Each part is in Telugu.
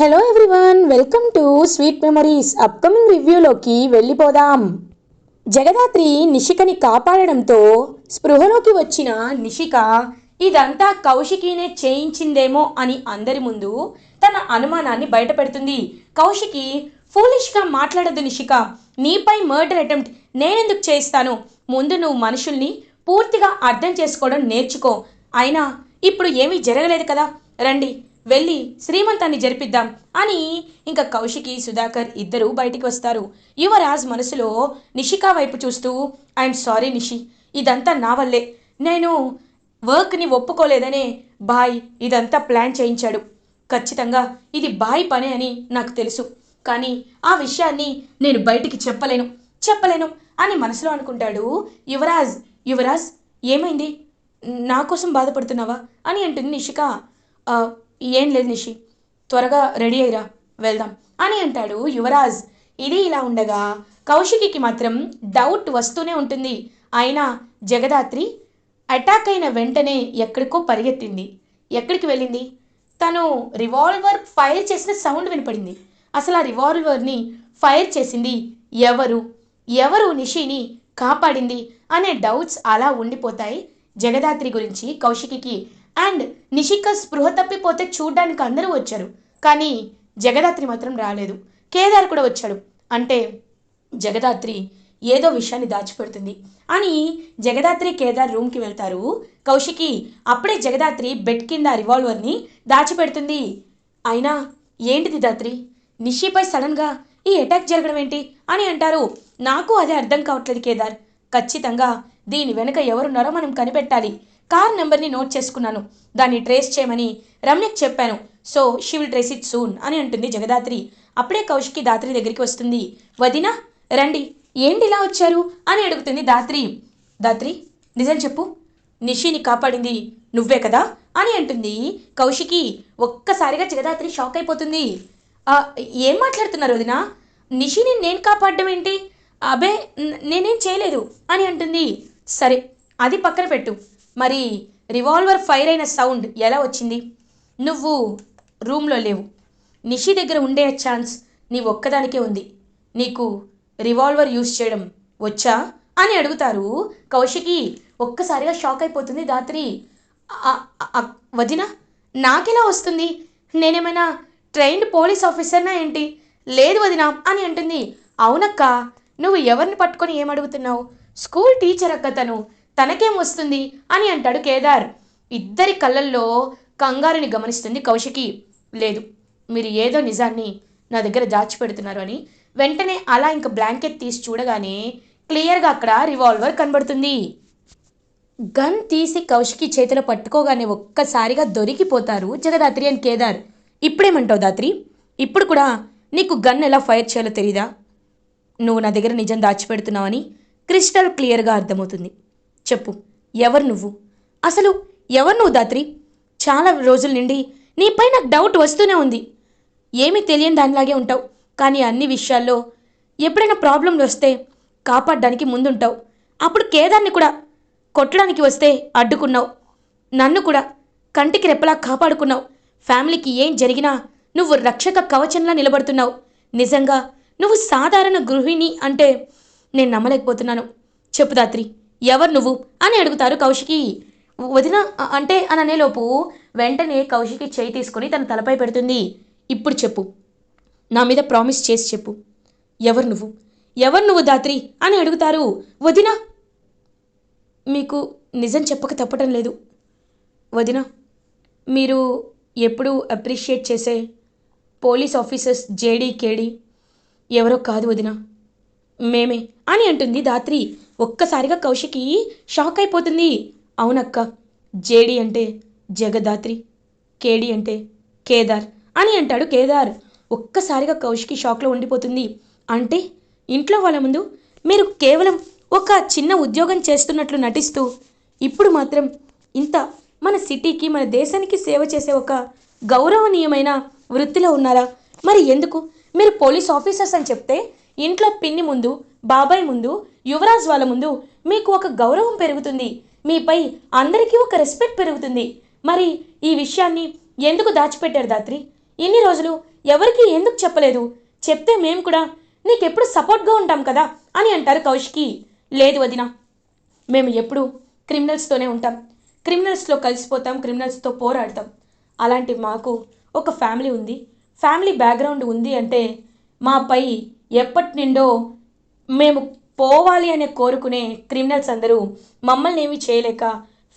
Hello everyone welcome to sweet memories upcoming రివ్యూలోకి వెళ్ళిపోదాం. జగదాత్రి నిషికని కాపాడడంతో స్పృహలోకి వచ్చిన నిషిక ఇదంతా కౌశికినే చేయించిందేమో అని అందరి ముందు తన అనుమానాన్ని బయటపెడుతుంది. కౌశికి ఫూలిష్గా మాట్లాడదు నిషిక నీపై మర్డర్ అటెంప్ట్ నేనెందుకు చేయిస్తాను? ముందు నువ్వు మనుషుల్ని పూర్తిగా అర్థం చేసుకోవడం నేర్చుకో. అయినా ఇప్పుడు ఏమీ జరగలేదు కదా? రండి వెళ్ళి శ్రీమంతాన్ని జరిపిద్దాం అని ఇంకా కౌశికి సుధాకర్ ఇద్దరు బయటికి వస్తారు. యువరాజ్ మనసులో నిషికా వైపు చూస్తూ ఐఎమ్ సారీ నిషి ఇదంతా నా వల్లే. నేను వర్క్ని ఒప్పుకోలేదనే బాయ్ ఇదంతా ప్లాన్ చేయించాడు. ఖచ్చితంగా ఇది బాయ్ పనే అని నాకు తెలుసు. కానీ ఆ విషయాన్ని నేను బయటికి చెప్పలేను. చెప్పలేను అని మనసులో అనుకుంటాడు యువరాజ్. యువరాజ్ ఏమైంది? నా కోసం బాధపడుతున్నావా? అని అంటుంది నిషిక. ఏం లేదు నిషి. త్వరగా రెడీ అయ్యిరా వెళ్దాం. అని అంటాడు యువరాజ్. ఇది ఇలా ఉండగా కౌశికికి మాత్రం డౌట్ వస్తూనే ఉంటుంది. అయినా జగదాత్రి అటాక్ అయిన వెంటనే ఎక్కడికో పరిగెత్తింది. ఎక్కడికి వెళ్ళింది? తను రివాల్వర్ ఫైర్ చేసిన సౌండ్ వినపడింది. అసలు ఆ రివాల్వర్ని ఫైర్ చేసింది ఎవరు? ఎవరు నిషిని కాపాడింది? అనే డౌట్స్ అలా ఉండిపోతాయి జగదాత్రి గురించి కౌశికికి అండ్ నిషిక స్పృహ తప్పిపోతే చూడ్డానికి అందరూ వచ్చారు. కానీ జగదాత్రి మాత్రం రాలేదు. కేదార్ కూడా వచ్చాడు. అంటే జగదాత్రి ఏదో విషయాన్ని దాచిపెడుతుంది. అని జగదాత్రి కేదార్ రూమ్కి వెళ్తారు. కౌశికి అప్పుడే జగదాత్రి బెడ్ కింద రివాల్వర్ని దాచిపెడుతుంది. అయినా ఏంటిది దాత్రి? నిషిపై సడన్గా ఈ అటాక్ జరగడం ఏంటి? అని అంటారు. నాకు అదే అర్థం కావట్లేదు కేదార్. ఖచ్చితంగా దీని వెనుక ఎవరున్నారో మనం కనిపెట్టాలి. కార్ నెంబర్ని నోట్ చేసుకున్నాను. దాన్ని ట్రేస్ చేయమని రమ్యకు చెప్పాను. So she will trace it soon అని అంటుంది జగదాత్రి. అప్పుడే కౌశికి దాత్రి దగ్గరికి వస్తుంది. వదినా రండి. ఏంటి ఇలా వచ్చారు? అని అడుగుతుంది దాత్రి. దాత్రి నిజం చెప్పు. నిషిని కాపాడింది నువ్వే కదా? అని అంటుంది కౌశికి ఒక్కసారిగా జగదాత్రి షాక్ అయిపోతుంది. ఏం మాట్లాడుతున్నారు వదినా? నిషిని నేను కాపాడడం ఏంటి? అబే నేనేం చేయలేదు. అని అంటుంది. సరే అది పక్కన పెట్టు. మరి రివాల్వర్ ఫైర్ అయిన సౌండ్ ఎలా వచ్చింది? నువ్వు రూమ్లో లేవు. నిషి దగ్గర ఉండే ఛాన్స్ నీ ఒక్కదానికే ఉంది. నీకు రివాల్వర్ యూజ్ చేయడం వచ్చా? అని అడుగుతారు కౌశికి. ఒక్కసారిగా షాక్ అయిపోతుంది దాత్రి. వదిన నాకెలా వస్తుంది? నేనేమైనా ట్రైన్డ్ పోలీస్ ఆఫీసర్నా ఏంటి? లేదు వదిన అని అంటుంది. అవునక్క నువ్వు ఎవరిని పట్టుకొని ఏమడుగుతున్నావు? స్కూల్ టీచర్ అక్క తను. తనకేం వస్తుంది అని అంటాడు కేదార్. ఇద్దరి కళ్ళల్లో కంగారుని గమనిస్తుంది కౌశికి. లేదు మీరు ఏదో నిజాన్ని నా దగ్గర దాచిపెడుతున్నారు అని. వెంటనే అలా ఇంక బ్లాంకెట్ తీసి చూడగానే క్లియర్గా అక్కడ రివాల్వర్ కనబడుతుంది. గన్ తీసి కౌశికి చేతిలో పట్టుకోగానే ఒక్కసారిగా దొరికిపోతారు జగదాత్రి అండ్ కేదార్. ఇప్పుడేమంటావు దాత్రి? ఇప్పుడు కూడా నీకు గన్ ఎలా ఫైర్ చేయాలో తెలీదా? నువ్వు నా దగ్గర నిజం దాచిపెడుతున్నావని క్రిస్టల్ క్లియర్గా అర్థమవుతుంది. చెప్పు. ఎవరు నువ్వు? అసలు ఎవరు నువ్వు దాత్రి? చాలా రోజుల నుండి నీపై నాకు డౌట్ వస్తూనే ఉంది. ఏమీ తెలియని దానిలాగే ఉంటావు. కానీ అన్ని విషయాల్లో ఎప్పుడైనా ప్రాబ్లంలు వస్తే కాపాడడానికి ముందుంటావు. అప్పుడు కేదార్ని కూడా కొట్టడానికి వస్తే అడ్డుకున్నావు. నన్ను కూడా కంటికి రెప్పలా కాపాడుకున్నావు. ఫ్యామిలీకి ఏం జరిగినా నువ్వు రక్షక కవచంలా నిలబడుతున్నావు. నిజంగా నువ్వు సాధారణ గృహిణి అంటే నేను నమ్మలేకపోతున్నాను. చెప్పు దాత్రి. ఎవరు నువ్వు? అని అడుగుతారు కౌశికి. వదిన అంటే అని అనేలోపు వెంటనే కౌశికి చేయి తీసుకొని తన తలపై పెడుతుంది. ఇప్పుడు చెప్పు. నా మీద ప్రామిస్ చేసి చెప్పు. ఎవరు నువ్వు? ఎవరు నువ్వు దాత్రి? అని అడుగుతారు. వదినా! మీకు నిజం చెప్పక తప్పటం లేదు. వదిన! మీరు ఎప్పుడూ అప్రిషియేట్ చేసే పోలీస్ ఆఫీసర్స్ జేడీ కేడీ ఎవరో కాదు వదిన. మేమే అని అంటుంది దాత్రి. ఒక్కసారిగా కౌశికి షాక్ అయిపోతుంది. అవునక్క జేడీ అంటే జగదాత్రి కేడి అంటే కేదార్ అని అంటాడు కేదార్. ఒక్కసారిగా కౌశికి షాక్లో ఉండిపోతుంది. అంటే ఇంట్లో వాళ్ళ ముందు మీరు కేవలం ఒక చిన్న ఉద్యోగం చేస్తున్నట్లు నటిస్తూ ఇప్పుడు మాత్రం ఇంత మన సిటీకి మన దేశానికి సేవ చేసే ఒక గౌరవనీయమైన వృత్తిలో ఉన్నారా? మరి ఎందుకు? మీరు పోలీస్ ఆఫీసర్స్ అని చెప్తే ఇంట్లో పిన్ని ముందు బాబాయ్ ముందు యువరాజ్ వాళ్ళ ముందు మీకు ఒక గౌరవం పెరుగుతుంది. మీపై అందరికీ ఒక రెస్పెక్ట్ పెరుగుతుంది. మరి ఈ విషయాన్ని ఎందుకు దాచిపెట్టారు దాత్రి? ఇన్ని రోజులు ఎవరికి ఎందుకు చెప్పలేదు? చెప్తే మేము కూడా నీకెప్పుడు సపోర్ట్గా ఉంటాం కదా అని అంటారు కౌశికి. లేదు వదిన మేము ఎప్పుడు క్రిమినల్స్తోనే ఉంటాం. క్రిమినల్స్లో కలిసిపోతాం క్రిమినల్స్తో పోరాడతాం. అలాంటి మాకు ఒక ఫ్యామిలీ ఉంది. ఫ్యామిలీ బ్యాక్గ్రౌండ్ ఉంది అంటే మాపై ఎప్పటి నుండో మేము పోవాలి అనే కోరుకునే క్రిమినల్స్ అందరూ మమ్మల్ని ఏమీ చేయలేక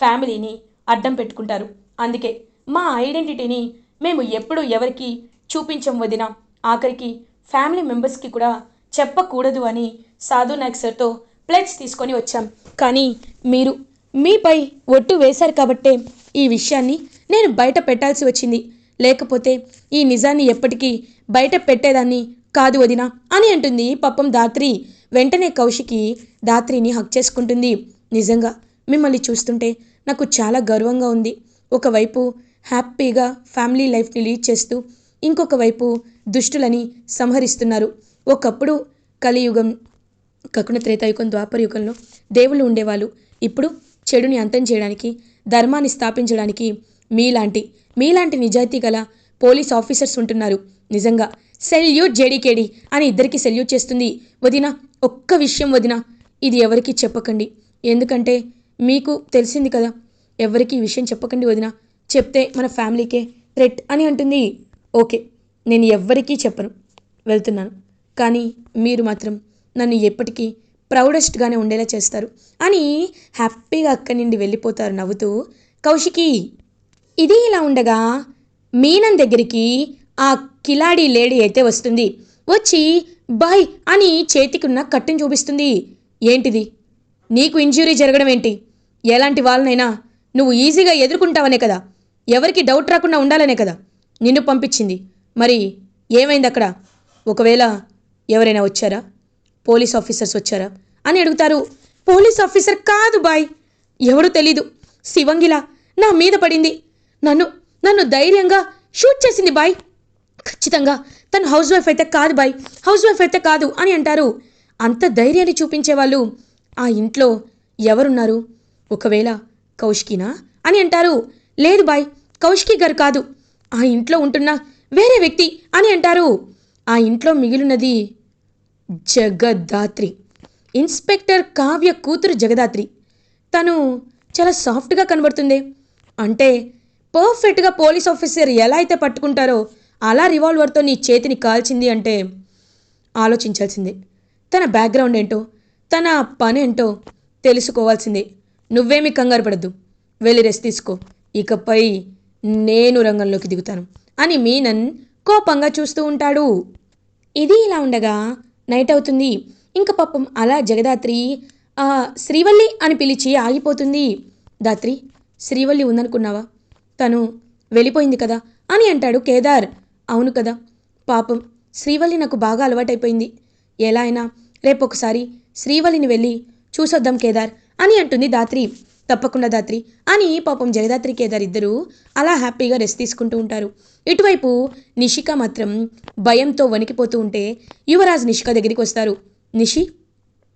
ఫ్యామిలీని అడ్డం పెట్టుకుంటారు. అందుకే మా ఐడెంటిటీని మేము ఎప్పుడు ఎవరికి చూపించం వదిన. ఆఖరికి ఫ్యామిలీ మెంబర్స్కి కూడా చెప్పకూడదు అని సాధు నాయక్ సార్తో ప్లెడ్జ్ తీసుకొని వచ్చాం. కానీ మీరు మీపై ఒట్టు వేశారు కాబట్టే ఈ విషయాన్ని నేను బయట పెట్టాల్సి వచ్చింది. లేకపోతే ఈ నిజాన్ని ఎప్పటికీ బయట పెట్టేదాన్ని కాదు వదినా అని అంటుంది పాపం దాత్రి. వెంటనే కౌశికి దాత్రిని హక్ చేసుకుంటుంది. నిజంగా మిమ్మల్ని చూస్తుంటే నాకు చాలా గర్వంగా ఉంది. ఒకవైపు హ్యాపీగా ఫ్యామిలీ లైఫ్ని లీడ్ చేస్తూ ఇంకొక వైపు దుష్టులని సంహరిస్తున్నారు. ఒకప్పుడు కలియుగం కకున త్రేతాయుగం ద్వాపర యుగంలో దేవుళ్ళు ఉండేవాళ్ళు. ఇప్పుడు చెడుని అంతం చేయడానికి ధర్మాన్ని స్థాపించడానికి మీలాంటి మీలాంటి నిజాయితీ గల పోలీస్ ఆఫీసర్స్ ఉంటున్నారు. నిజంగా. సెల్యూట్ జేడీకేడి అని ఇద్దరికి సెల్యూట్ చేస్తుంది. వదిన ఒక్క విషయం వదిన ఇది ఎవరికి చెప్పకండి. ఎందుకంటే మీకు తెలిసింది కదా ఎవరికి ఈ విషయం చెప్పకండి వదిన. చెప్తే మన ఫ్యామిలీకే థ్రెట్ అని అంటుంది. ఓకే నేను ఎవ్వరికీ చెప్పను వెళ్తున్నాను. కానీ మీరు మాత్రం నన్ను ఎప్పటికీ ప్రౌడెస్ట్గానే ఉండేలా చేస్తారు అని హ్యాపీగా అక్కడి నుండి వెళ్ళిపోతారు నవ్వుతూ కౌశికి. ఇది ఇలా ఉండగా మీనన్ దగ్గరికి ఆ కిలాడి లేడీ అయితే వస్తుంది. వచ్చి బాయ్ అని చేతికున్న కట్టును చూపిస్తుంది. ఏంటిది? నీకు ఇంజ్యూరీ జరగడం ఏంటి? ఎలాంటి వాళ్ళనైనా? నువ్వు ఈజీగా ఎదుర్కొంటావనే కదా? ఎవరికి డౌట్ రాకుండా ఉండాలనే కదా? నిన్ను పంపించింది. మరి ఏమైంది అక్కడ ఒకవేళ ఎవరైనా వచ్చారా? పోలీస్ ఆఫీసర్స్ వచ్చారా? అని అడుగుతారు. పోలీస్ ఆఫీసర్ కాదు బాయ్. ఎవరు తెలీదు. శివంగిలా నా మీద పడింది. నన్ను నన్ను ధైర్యంగా షూట్ చేసింది బాయ్. ఖచ్చితంగా. తను హౌస్ వైఫ్ అయితే కాదు బాయ్. హౌస్ వైఫ్ అయితే కాదు అని అంటారు. అంత ధైర్యాన్ని చూపించే వాళ్ళు ఆ ఇంట్లో ఎవరున్నారు? ఒకవేళ కౌశికినా అని అంటారు. లేదు బాయ్ కౌశికి గారు కాదు. ఆ ఇంట్లో ఉంటున్న వేరే వ్యక్తి అని అంటారు. ఆ ఇంట్లో మిగిలినది జగదాత్రి ఇన్స్పెక్టర్ కావ్య కూతురు జగదాత్రి తను చాలా సాఫ్ట్గా కనబడుతుంది. అంటే పర్ఫెక్ట్గా పోలీస్ ఆఫీసర్ ఎలా అయితే పట్టుకుంటారో అలా రివాల్వర్తో నీ చేతిని కాల్చింది అంటే ఆలోచించాల్సిందే. తన బ్యాక్గ్రౌండ్ ఏంటో తన పని ఏంటో తెలుసుకోవాల్సిందే. నువ్వేమి కంగారు పడద్దు. వెళ్ళి రెస్ట్ తీసుకో. ఇకపై నేను రంగంలోకి దిగుతాను అని మీనన్ కోపంగా చూస్తూ ఉంటాడు. ఇది ఇలా ఉండగా నైట్ అవుతుంది. ఇంక పాపం అలా జగదాత్రి ఆ, శ్రీవల్లి అని పిలిచి ఆగిపోతుంది. దాత్రి శ్రీవల్లి ఉందనుకున్నావా? తను వెళ్ళిపోయింది కదా అని అంటాడు కేదార్. అవును కదా. పాపం శ్రీవల్లి నాకు బాగా అలవాటైపోయింది. ఎలా అయినా రేపు ఒకసారి శ్రీవల్లిని వెళ్ళి చూసొద్దాం కేదార్ అని అంటుంది దాత్రి. తప్పకుండా దాత్రి అని పాపం జగదాత్రి కేదార్ ఇద్దరూ అలా హ్యాపీగా రెస్ట్ తీసుకుంటూ ఉంటారు. ఇటువైపు నిషిక మాత్రం భయంతో వణికిపోతూ ఉంటే యువరాజ్ నిషిక దగ్గరికి వస్తారు. నిషి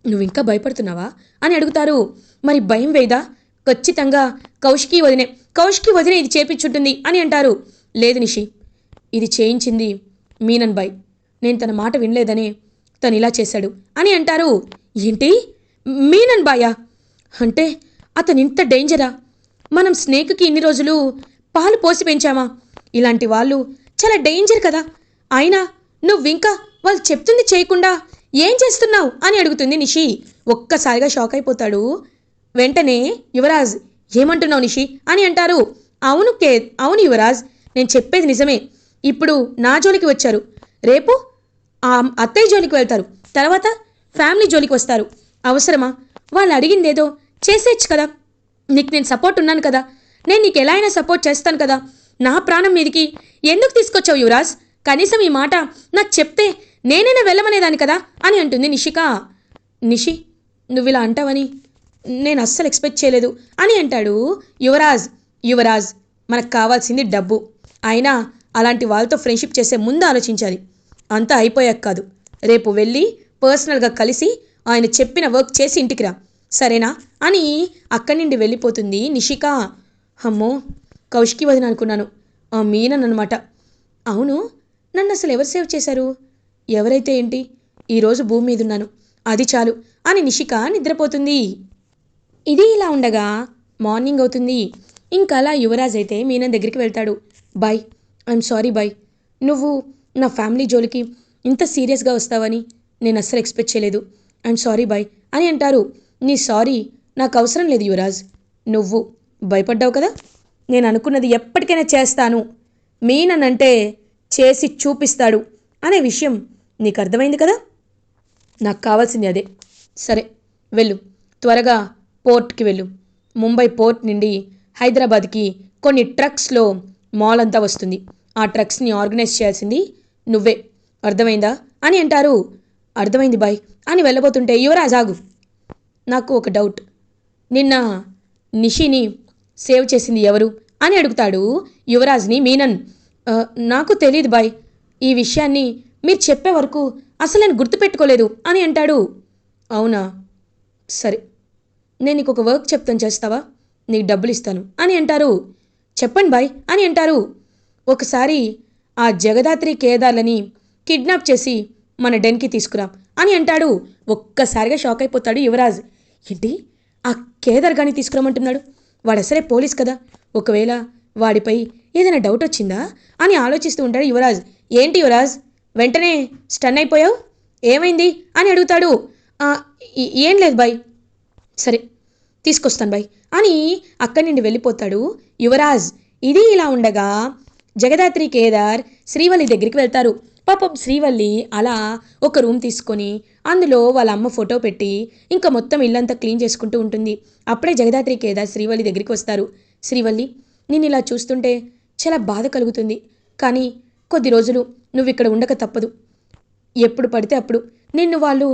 నువ్వు ఇంకా భయపడుతున్నావా? అని అడుగుతారు. మరి భయం వేదా? ఖచ్చితంగా కౌష్కి వదినే కౌష్కి వదిన ఇది చేపించుంటుంది అని అంటారు. లేదు నిషి ఇది చేయించింది మీనన్ బాయ్. నేను తన మాట వినలేదనే తను ఇలా చేశాడు. అని అంటారు. ఏంటి? మీనన్ బాయా? అంటే అతను ఇంత డేంజరా? మనం స్నేక్కి ఇన్ని రోజులు పాలు పోసి పెంచామా? ఇలాంటి వాళ్ళు చాలా డేంజర్ కదా. అయినా నువ్వింకా వాళ్ళు చెప్తుంది చేయకుండా ఏం చేస్తున్నావు? అని అడుగుతుంది నిషి. ఒక్కసారిగా షాక్ అయిపోతాడు. వెంటనే యువరాజ్ ఏమంటున్నావు నిషి? అని అంటారు. అవును కే అవును యువరాజ్ నేను చెప్పేది నిజమే. ఇప్పుడు నా జోలికి వచ్చారు. రేపు ఆ అత్తయ్య జోలికి వెళ్తారు. తర్వాత ఫ్యామిలీ జోలికి వస్తారు. అవసరమా? వాళ్ళు అడిగిందేదో చేసేయచ్చు కదా. నీకు నేను సపోర్ట్ ఉన్నాను కదా. నేను నీకు ఎలా అయినా సపోర్ట్ చేస్తాను కదా. నా ప్రాణం మీదికి ఎందుకు తీసుకొచ్చావు యువరాజ్? కనీసం ఈ మాట నాకు చెప్తే నేనైనా వెళ్ళమనేదాన్ని కదా అని అంటుంది నిషిక. నిషి నువ్వు ఇలా అంటావని నేను అస్సలు ఎక్స్పెక్ట్ చేయలేదు అని అంటాడు యువరాజ్. యువరాజ్ మనకు కావాల్సింది డబ్బు. అయినా అలాంటి వాళ్ళతో ఫ్రెండ్షిప్ చేసే ముందు ఆలోచించాలి. అంతా అయిపోయాక కాదు. రేపు వెళ్ళి పర్సనల్గా కలిసి ఆయన చెప్పిన వర్క్ చేసి ఇంటికి రా. సరేనా? అని అక్కడి నుండి వెళ్ళిపోతుంది నిషిక. అమ్మో! కౌశికి వదిన అనుకున్నాను. ఆ మీనన్ అనమాట అవును. నన్ను అసలు ఎవరు సేవ్ చేశారు? ఎవరైతే ఏంటి? ఈరోజు భూమి మీద ఉన్నాను. అది చాలు అని నిషిక నిద్రపోతుంది. ఇది ఇలా ఉండగా మార్నింగ్ అవుతుంది. ఇంకా అలా యువరాజ్ అయితే మీనన్ దగ్గరికి వెళ్తాడు. బాయ్. ఐఎమ్ సారీ బాయ్ నువ్వు నా ఫ్యామిలీ జోలికి ఇంత సీరియస్గా వస్తావని నేను అస్సలు ఎక్స్పెక్ట్ చేయలేదు. ఐఎమ్ సారీ బాయ్ అని అంటారు. నీ సారీ నాకు అవసరం లేదు యువరాజ్. నువ్వు భయపడ్డావు కదా? నేను అనుకున్నది ఎప్పటికైనా చేస్తాను. మీననంటే చేసి చూపిస్తాడు అనే విషయం నీకు అర్థమైంది కదా? నాకు కావాల్సింది అదే. సరే వెళ్ళు. త్వరగా పోర్ట్కి వెళ్ళు. ముంబై పోర్ట్ నుండి హైదరాబాద్కి కొన్ని ట్రక్స్లో మాల్ అంతా వస్తుంది. ఆ ట్రక్స్ని ఆర్గనైజ్ చేయాల్సింది నువ్వే. అర్థమైందా? అని అంటారు. అర్థమైంది బాయ్. అని వెళ్ళబోతుంటే యువరాజ్ ఆగు. నాకు ఒక డౌట్. నిన్న నిషిని సేవ్ చేసింది ఎవరు? అని అడుగుతాడు యువరాజ్ని మీనన్. నాకు తెలియదు బాయ్. ఈ విషయాన్ని మీరు చెప్పే వరకు అసలు నేను గుర్తుపెట్టుకోలేదు అని అంటాడు. అవునా? సరే. నేను నీకు ఒక వర్క్ చెప్తాను చేస్తావా? నీకు డబ్బులు ఇస్తాను అని అంటారు. చెప్పండి బాయ్ అని అంటారు. ఒకసారి ఆ జగదాత్రి కేదార్లని కిడ్నాప్ చేసి మన డెన్కి తీసుకురా అని అంటాడు. ఒక్కసారిగా షాక్ అయిపోతాడు యువరాజ్. ఏంటి? ఆ కేదార్ గాని తీసుకురమ్మంటున్నాడు? వాడు అసలే పోలీస్ కదా. ఒకవేళ వాడిపై ఏదైనా డౌట్ వచ్చిందా అని ఆలోచిస్తూ ఉంటాడు యువరాజ్. ఏంటి యువరాజ్? వెంటనే స్టన్ అయిపోయావు? ఏమైంది? అని అడుగుతాడు. ఏం లేదు బాయ్. సరే తీసుకొస్తాను బాయ్ అని అక్కడి నుండి వెళ్ళిపోతాడు యువరాజ్. ఇది ఇలా ఉండగా జగదాత్రి కేదార్ శ్రీవల్లి దగ్గరికి వెళ్తారు. పాపం శ్రీవల్లి అలా ఒక రూమ్ తీసుకొని అందులో వాళ్ళ అమ్మ ఫోటో పెట్టి ఇంకా మొత్తం ఇల్లంతా క్లీన్ చేసుకుంటూ ఉంటుంది. అప్పుడే జగదాత్రి కేదార్ శ్రీవల్లి దగ్గరికి వస్తారు. శ్రీవల్లి నేను ఇలా చూస్తుంటే చాలా బాధ కలుగుతుంది. కానీ కొద్ది రోజులు నువ్వు ఇక్కడ ఉండక తప్పదు. ఎప్పుడు పడితే అప్పుడు నిన్ను వాళ్ళు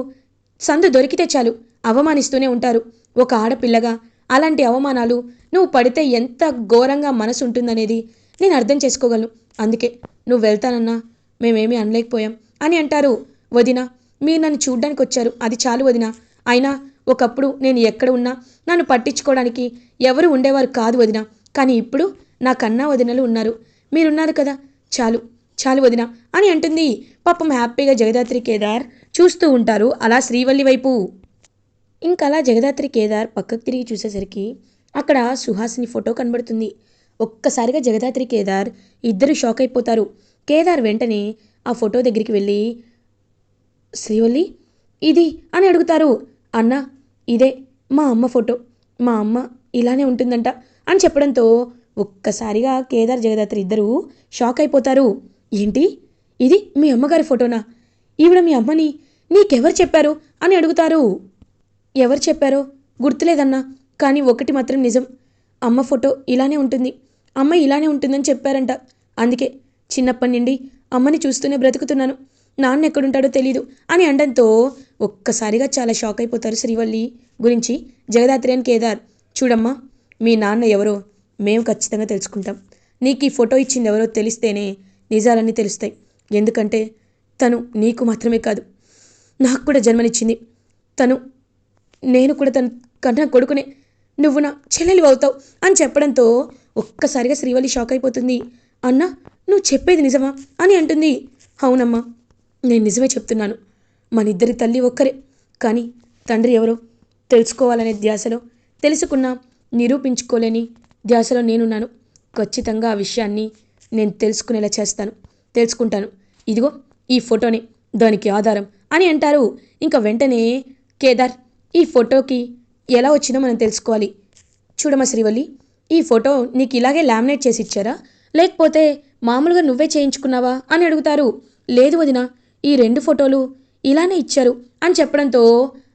సందు దొరికితే చాలు అవమానిస్తూనే ఉంటారు. ఒక ఆడపిల్లగా అలాంటి అవమానాలు నువ్వు పడితే ఎంత ఘోరంగా మనసు ఉంటుందనేది నేను అర్థం చేసుకోగలను. అందుకే నువ్వు వెళ్తానన్నా మేమేమీ అనలేకపోయాం అని అంటారు వదిన. మీరు నన్ను చూడ్డానికి వచ్చారు. అది చాలు వదిన. అయినా ఒకప్పుడు నేను ఎక్కడ ఉన్నా నన్ను పట్టించుకోవడానికి ఎవరు ఉండేవారు కాదు వదిన. కానీ ఇప్పుడు నాకన్నా వదినలు ఉన్నారు. మీరున్నారు కదా. చాలు చాలు వదిన అని అంటుంది. పాపం హ్యాపీగా జగదాత్రి కేదార్ చూస్తూ ఉంటారు. అలా శ్రీవల్లి వైపు. ఇంకా అలా జగదాత్రి కేదార్ పక్కకు తిరిగి చూసేసరికి అక్కడ సుహాసిని ఫోటో కనబడుతుంది. ఒక్కసారిగా జగదాత్రి కేదార్ ఇద్దరు షాక్ అయిపోతారు. కేదార్ వెంటనే ఆ ఫోటో దగ్గరికి వెళ్ళి శ్రీవల్లి ఇది అని అడుగుతారు. అన్న ఇదే మా అమ్మ ఫోటో. మా అమ్మ ఇలానే ఉంటుందంట అని చెప్పడంతో ఒక్కసారిగా కేదార్ జగదాత్రి ఇద్దరు షాక్ అయిపోతారు. ఏంటి? ఇది మీ అమ్మగారి ఫోటోనా? ఈవిడ మీ అమ్మని నీకెవరు చెప్పారు అని అడుగుతారు. ఎవరు చెప్పారో గుర్తులేదన్నా కానీ ఒకటి మాత్రం నిజం. అమ్మ ఫోటో ఇలానే ఉంటుంది. అమ్మ ఇలానే ఉంటుందని చెప్పారంట. అందుకే చిన్నప్పటి నుండి అమ్మని చూస్తూనే బ్రతుకుతున్నాను. నాన్న ఎక్కడుంటాడో తెలీదు అని అనడంతో ఒక్కసారిగా చాలా షాక్ అయిపోతారు శ్రీవల్లి గురించి జగదాత్రి అని కేదార్. చూడమ్మా మీ నాన్న ఎవరో మేము ఖచ్చితంగా తెలుసుకుంటాం. నీకు ఈ ఫోటో ఇచ్చింది ఎవరో తెలిస్తేనే నిజాలన్నీ తెలుస్తాయి. ఎందుకంటే తను నీకు మాత్రమే కాదు నాకు కూడా జన్మనిచ్చింది. తను నేను కూడా తన కన్నా కొడుకునే నువ్వు నా చెల్లెలు అవుతావు అని చెప్పడంతో ఒక్కసారిగా శ్రీవల్లి షాక్ అయిపోతుంది. అన్నా నువ్వు చెప్పేది నిజమా అని అంటుంది. అవునమ్మా నేను నిజమే చెప్తున్నాను. మన ఇద్దరి తల్లి ఒక్కరే. కానీ తండ్రి ఎవరో తెలుసుకోవాలనే ధ్యాసలో తెలుసుకున్నా నిరూపించుకోలేని ధ్యాసలో నేనున్నాను. ఖచ్చితంగా ఆ విషయాన్ని నేను తెలుసుకునేలా చేస్తాను తెలుసుకుంటాను. ఇదిగో ఈ ఫోటోనే దానికి ఆధారం అని అంటారు. ఇంకా వెంటనే కేదార్ ఈ ఫోటోకి ఎలా వచ్చిందో మనం తెలుసుకోవాలి. చూడమ్మా శ్రీవల్లి ఈ ఫోటో నీకు ఇలాగే లామినేట్ చేసి ఇచ్చారా? లేకపోతే మామూలుగా నువ్వే చేయించుకున్నావా అని అడుగుతారు. లేదు వదిన ఈ రెండు ఫోటోలు ఇలానే ఇచ్చారు అని చెప్పడంతో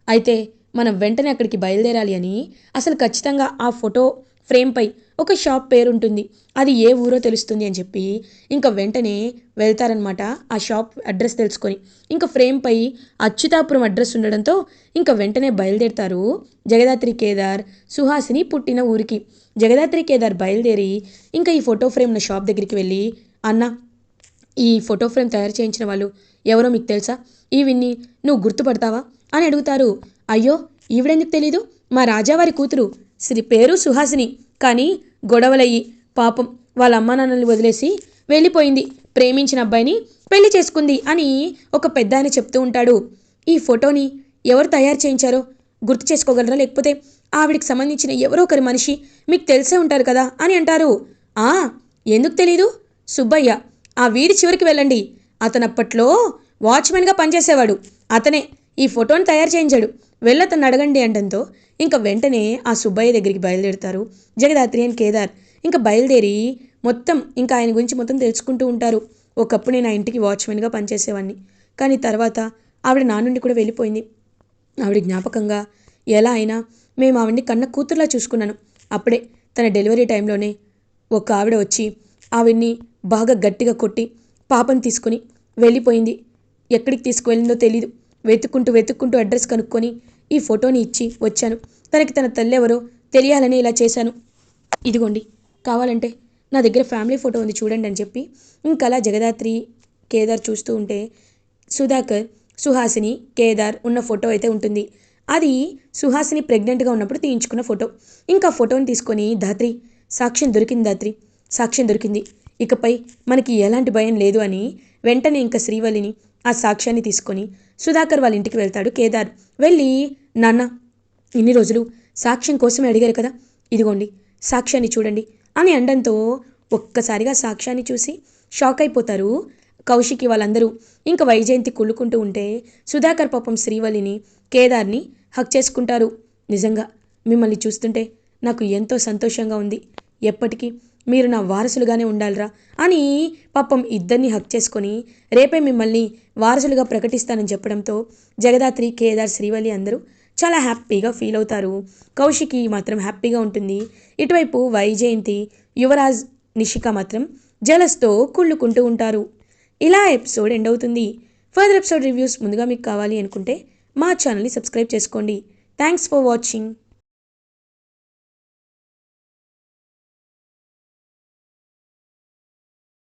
అయితే మనం వెంటనే అక్కడికి బయలుదేరాలి అని అసలు ఖచ్చితంగా ఆ ఫోటో ఫ్రేమ్పై ఒక షాప్ పేరు ఉంటుంది అది ఏ ఊరో తెలుస్తుంది అని చెప్పి ఇంకా వెంటనే వెళ్తారనమాట ఆ షాప్ అడ్రస్ తెలుసుకొని. ఇంకా ఫ్రేమ్పై అచ్యుతాపురం అడ్రస్ ఉండడంతో ఇంకా వెంటనే బయలుదేరుతారు జగదాత్రి కేదార్ సుహాసిని పుట్టిన ఊరికి. జగదాత్రి కేదార్ బయలుదేరి ఇంకా ఈ ఫోటో ఫ్రేమ్ ఉన్న షాప్ దగ్గరికి వెళ్ళి అన్న ఈ ఫోటో ఫ్రేమ్ తయారు చేయించిన వాళ్ళు ఎవరో మీకు తెలుసా? ఈవిన్ని నువ్వు గుర్తుపడతావా? అని అడుగుతారు. అయ్యో ఈవిడెందుకు తెలీదు? మా రాజావారి కూతురు. శ్రీ పేరు సుహాసిని. కానీ గొడవలయ్యి పాపం వాళ్ళ అమ్మా నాన్నల్ని వదిలేసి వెళ్ళిపోయింది. ప్రేమించిన అబ్బాయిని పెళ్ళి చేసుకుంది అని ఒక పెద్ద ఆయన చెప్తూ ఉంటాడు. ఈ ఫోటోని ఎవరు తయారు చేయించారో గుర్తు చేసుకోగలరా? లేకపోతే ఆవిడికి సంబంధించిన ఎవరో ఒకరి మనిషి మీకు తెలిసే ఉంటారు కదా అని అంటారు. ఆ ఎందుకు తెలీదు? సుబ్బయ్య ఆ వీడి చివరికి వెళ్ళండి. అతను అప్పట్లో వాచ్మెన్గా పనిచేసేవాడు. అతనే ఈ ఫోటోని తయారు చేయించాడు. వెళ్ళతను అడగండి అనడంతో ఇంకా వెంటనే ఆ సుబ్బయ్య దగ్గరికి బయలుదేరుతారు. జగదాత్రి అండ్ కేదార్ ఇంకా బయలుదేరి మొత్తం ఇంకా ఆయన గురించి మొత్తం తెలుసుకుంటూ ఉంటారు. ఒకప్పుడు నేను ఆ ఇంటికి వాచ్మెన్గా పనిచేసేవాడిని కానీ తర్వాత ఆవిడ నా నుండి కూడా వెళ్ళిపోయింది. ఆవిడ జ్ఞాపకంగా ఎలా అయినా మేము ఆవిడ్ని కన్న కూతురులా చూసుకున్నాను. అప్పుడే తన డెలివరీ టైంలోనే ఒక ఆవిడ వచ్చి ఆవిడ్ని బాగా గట్టిగా కొట్టి పాపను తీసుకుని వెళ్ళిపోయింది. ఎక్కడికి తీసుకువెళ్ళిందో తెలీదు. వెతుక్కుంటూ వెతుక్కుంటూ అడ్రస్ కనుక్కొని ఈ ఫోటోని ఇచ్చి వచ్చాను. తనకి తన తల్లెవరో ఎవరో తెలియాలని ఇలా చేశాను. ఇదిగోండి కావాలంటే నా దగ్గర ఫ్యామిలీ ఫోటో ఉంది చూడండి అని చెప్పి ఇంకలా జగదాత్రి కేదార్ చూస్తూ ఉంటే సుధాకర్ సుహాసిని కేదార్ ఉన్న ఫోటో అయితే ఉంటుంది. అది సుహాసిని ప్రెగ్నెంట్గా ఉన్నప్పుడు తీయించుకున్న ఫోటో. ఇంకా ఫోటోని తీసుకొని ధాత్రి సాక్ష్యం దొరికింది ధాత్రి సాక్ష్యం దొరికింది. ఇకపై మనకి ఎలాంటి భయం లేదు అని వెంటనే ఇంకా శ్రీవల్లిని ఆ సాక్ష్యాన్ని తీసుకొని సుధాకర్ వాళ్ళ ఇంటికి వెళ్తాడు కేదార్. వెళ్ళి నాన్న ఇన్ని రోజులు సాక్ష్యం కోసమే అడిగారు కదా. ఇదిగోండి సాక్ష్యాన్ని చూడండి అని అనడంతో ఒక్కసారిగా సాక్ష్యాన్ని చూసి షాక్ అయిపోతారు కౌశికి వాళ్ళందరూ. ఇంకా వైజయంతి కుళ్ళుకుంటూ ఉంటే సుధాకర్ పాపం శ్రీవల్లిని కేదార్ని హక్ చేసుకుంటారు. నిజంగా మిమ్మల్ని చూస్తుంటే నాకు ఎంతో సంతోషంగా ఉంది. ఎప్పటికీ మీరు నా వారసులుగానే ఉండాలిరా అని పాపం ఇద్దరిని హక్ చేసుకొని రేపే మిమ్మల్ని వారసులుగా ప్రకటిస్తానని చెప్పడంతో జగదాత్రి కేదార్ శ్రీవల్లి అందరూ చాలా హ్యాపీగా ఫీల్ అవుతారు. కౌశికి మాత్రం హ్యాపీగా ఉంటుంది. ఇటువైపు వైజయంతి యువరాజ్ నిషిక మాత్రం జలస్తో కుళ్ళుకుంటూ ఉంటారు. ఇలా ఎపిసోడ్ ఎండ్ అవుతుంది. ఫర్దర్ ఎపిసోడ్ రివ్యూస్ ముందుగా మీకు కావాలి అనుకుంటే మా ఛానల్ని సబ్స్క్రైబ్ చేసుకోండి. Thanks for watching.